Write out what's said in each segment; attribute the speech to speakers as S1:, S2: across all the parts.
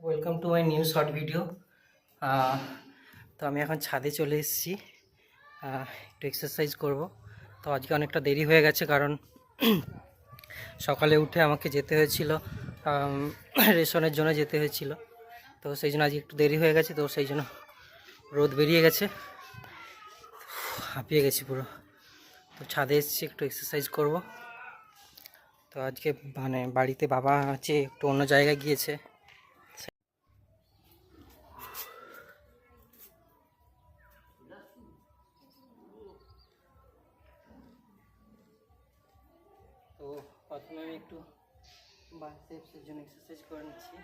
S1: Welcome to my new short video তো আমি এখন ছাদে চলে এসেছি। একটু এক্সারসাইজ করব। তো আজকে অনেকটা দেরি হয়ে গেছে কারণ সকালে উঠে আমাকে যেতে হয়েছিল রেশনের জন্য যেতে হয়েছিল। তো সেই জন্য আজকে একটু দেরি হয়ে গেছে, তো সেই জন্য রোদ বেরিয়ে গেছে। হাঁপিয়ে গেছি পুরো। তো ছাদে এসেছি, একটু এক্সারসাইজ করব। তো আজকে মানে বাড়িতে বাবা আছে, একটু অন্য জায়গায় গিয়েছে। প্রথমে আমি একটু বাইসেপসের জন্য এক্সারসাইজ করে নিচ্ছি।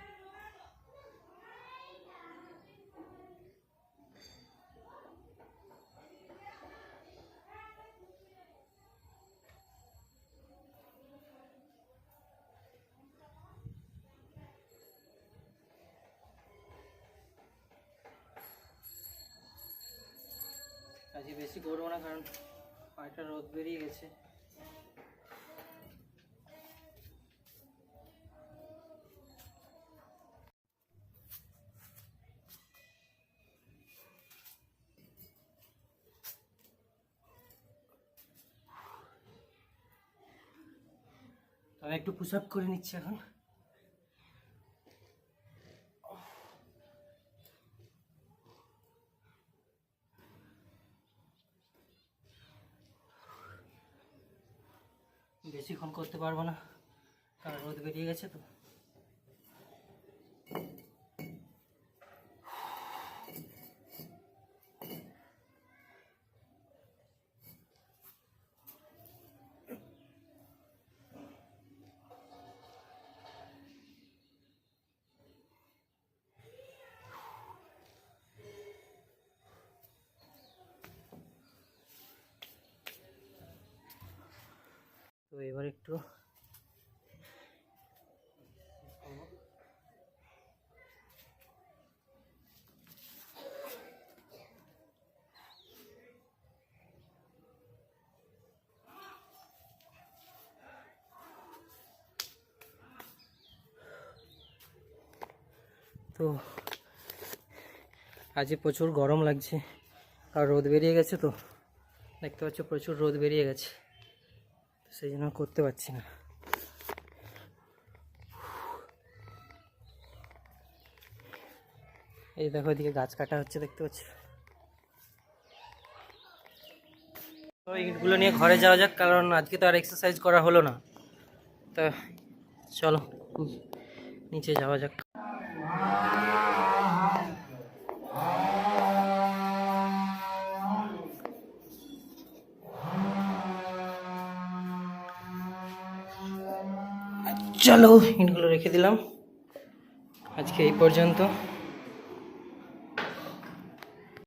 S1: আজকে বেশি করব না, কারণ পায়টা রোদ বেরিয়ে গেছে। আমি একটু পুশ আপ করে নিচ্ছি এখন। বেশিক্ষণ করতে পারব না, কারণ রোদ বেরিয়ে গেছে তো। এবার একটু তো আজকে প্রচুর গরম লাগছে আর রোদ বেরিয়ে গেছে তো দেখতে পাচ্ছ প্রচুর রোদ বেরিয়ে গেছে। তো সেই জন্য করতে পারছি না। এই দেখো এদিকে গাছ কাটা হচ্ছে, দেখতে পাচ্ছ? তো ইটগুলো নিয়ে ঘরে যাওয়া যাক, কারণ আজকে তো আর এক্সারসাইজ করা হলো না। তা চলো, নিচে যাওয়া যাক। চলো ইটগুলো রেখে দিলাম। আজকে এই পর্যন্ত।